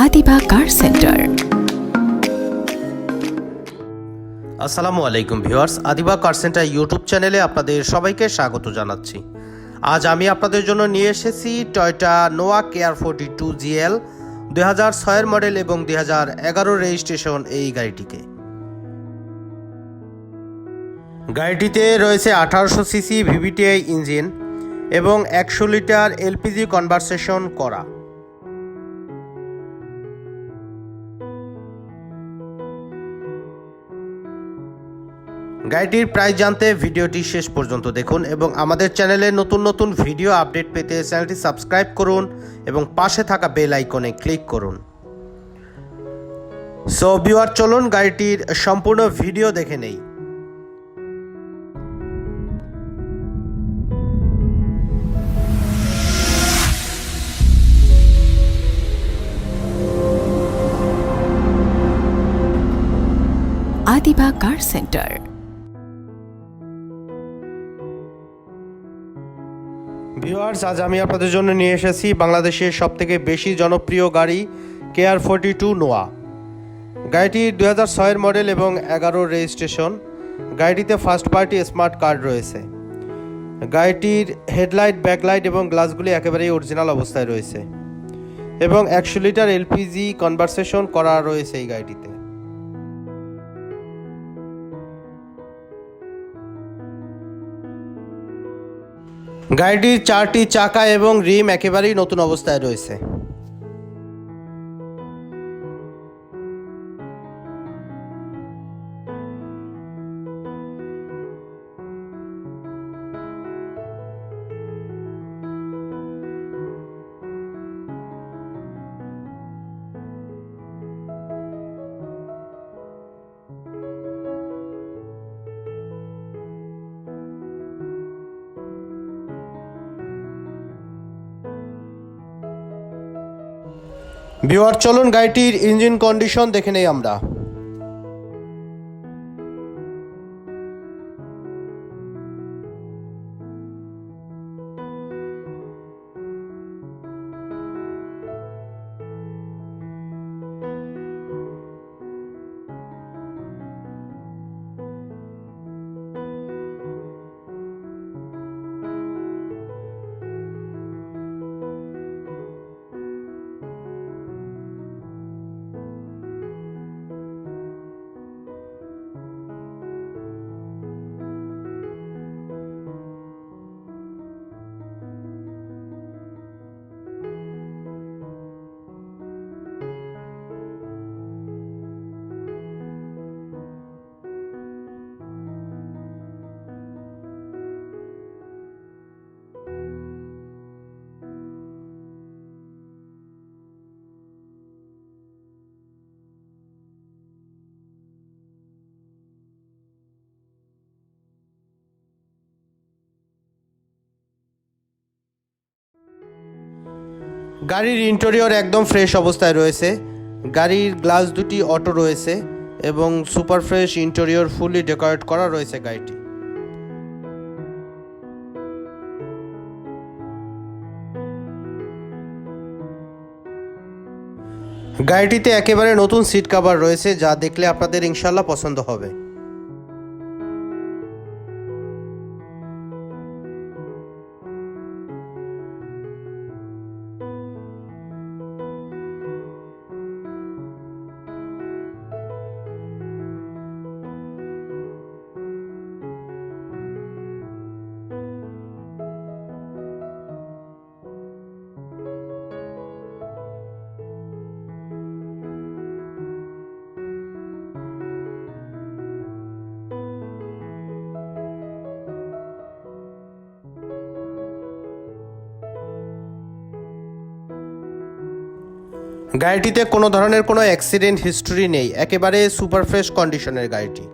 Adiba car centre. আসসালামু আলাইকুম viewers, Adiba car centre YouTube চ্যানেলে আপনাদের সবাইকে স্বাগত জানাচ্ছি। আজ আমি আপনাদের জন্য নিয়ে এসেছি Toyota Noah care forty two GL দুই হাজার ছয়ের মডেল এবং দুই হাজার এগারো রেজিস্ট্রেশন এই গাড়িটিকে। গাড়িটিতে রয়েছে আঠারোশো সিসি ভিভিটিআই ইঞ্জিন এবং একশো লিটার এলপিজি কনভারসেশন করা। গাড়িটির প্রাইস জানতে ভিডিওটি শেষ পর্যন্ত দেখুন এবং আমাদের চ্যানেলে নতুন নতুন ভিডিও আপডেট পেতে চ্যানেলটি সাবস্ক্রাইব করুন এবং পাশে থাকা বেল আইকনে ক্লিক করুন। সো ভিউয়ার চলুন গাড়িটির সম্পূর্ণ ভিডিও দেখে নেই। আদিবা কার সেন্টার ভিউয়ার্স, আজ আমি আপনাদের জন্য নিয়ে এসেছি বাংলাদেশের সবথেকে বেশি জনপ্রিয় গাড়ি কেয়ার ফোর্টি টু নোয়া। গাড়িটি দু হাজার ছয়ের মডেল এবং এগারো রেজিস্ট্রেশন। গাড়িটিতে ফার্স্ট পার্টি স্মার্ট কার্ড রয়েছে। গাড়িটির হেডলাইট, ব্যাকলাইট এবং গ্লাসগুলি একেবারেই অরিজিনাল অবস্থায় রয়েছে। এবং একশো লিটার এলপিজি কনভারসেশন করা রয়েছে এই গাড়িটিতে। গাড়িটির চারটি চাকা এবং রিম একেবারেই নতুন অবস্থায় রয়েছে। বিওয়ার চলুন গাড়িটির ইঞ্জিন কন্ডিশন দেখে নেই আমরা। গাড়ির ইন্টেরিয়র একদম ফ্রেশ অবস্থায় রয়েছে। গাড়ির গ্লাস দুটি অটো রয়েছে এবং super fresh interior fully decorate করা রয়েছে গাড়িটি। গাড়িটিতে একেবারে নতুন সিট কভার রয়েছে, যা দেখলে আপনাদের ইনশাল্লাহ পছন্দ হবে। গাড়িটিতে কোনো ধরনের কোনো অ্যাক্সিডেন্ট হিস্টোরি নেই। একেবারে সুপারফ্রেশ কন্ডিশনের গাড়িটি।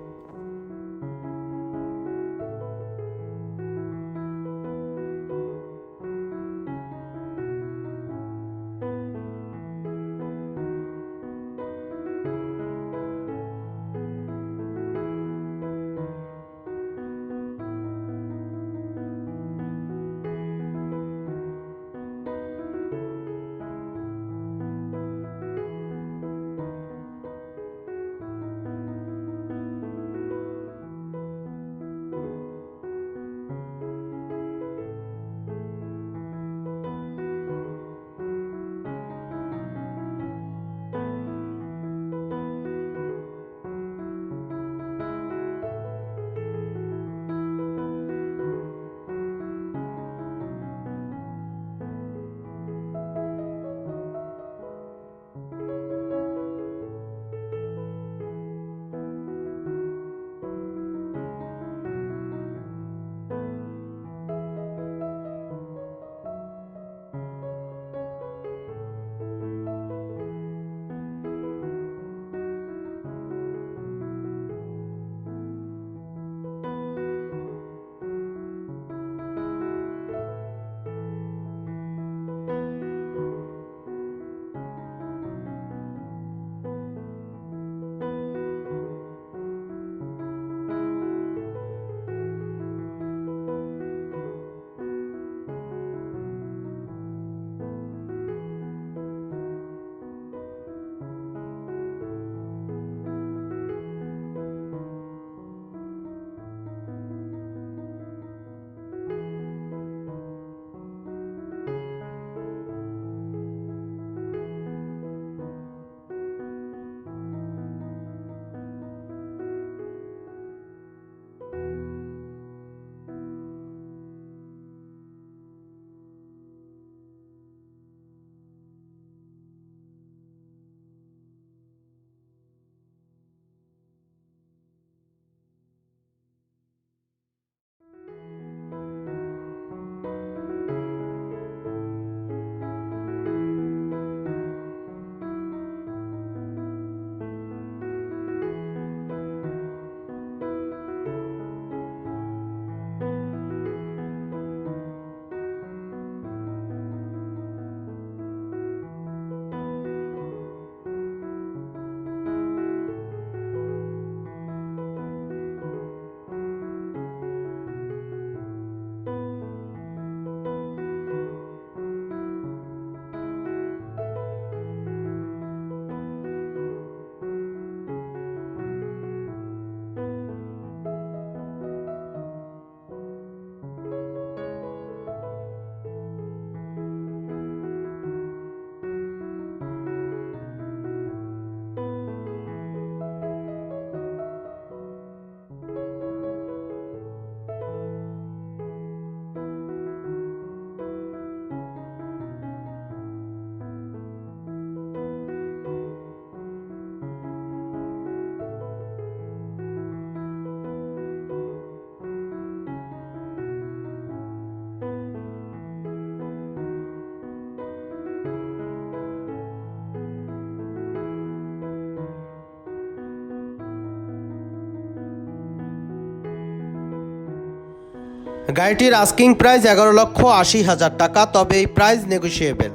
গাড়িটির আস্কিং প্রাইস এগারো লক্ষ আশি হাজার টাকা, তবে এই প্রাইস নেগোসিয়েবল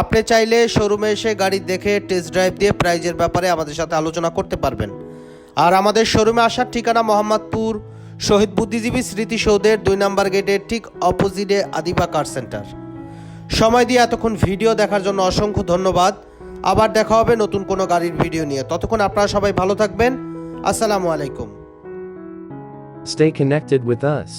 আপনি চাইলে শোরুমে এসে গাড়ি দেখে টেস্ট ড্রাইভ দিয়ে প্রাইজের ব্যাপারে আমাদের সাথে আলোচনা করতে পারবেন। আর আমাদের শোরুমে আসার ঠিকানা মোহাম্মদপুর, শহীদ বুদ্ধিজীবী স্মৃতিসৌধের দুই নম্বর গেটের ঠিক অপোজিটে আদিবা কার সেন্টার সময় দিয়ে এতক্ষণ ভিডিও দেখার জন্য অসংখ্য ধন্যবাদ। আবার দেখা হবে নতুন কোনো গাড়ির ভিডিও নিয়ে। ততক্ষণ আপনারা সবাই ভালো থাকবেন। আসসালামু আলাইকুম। Stay connected with us.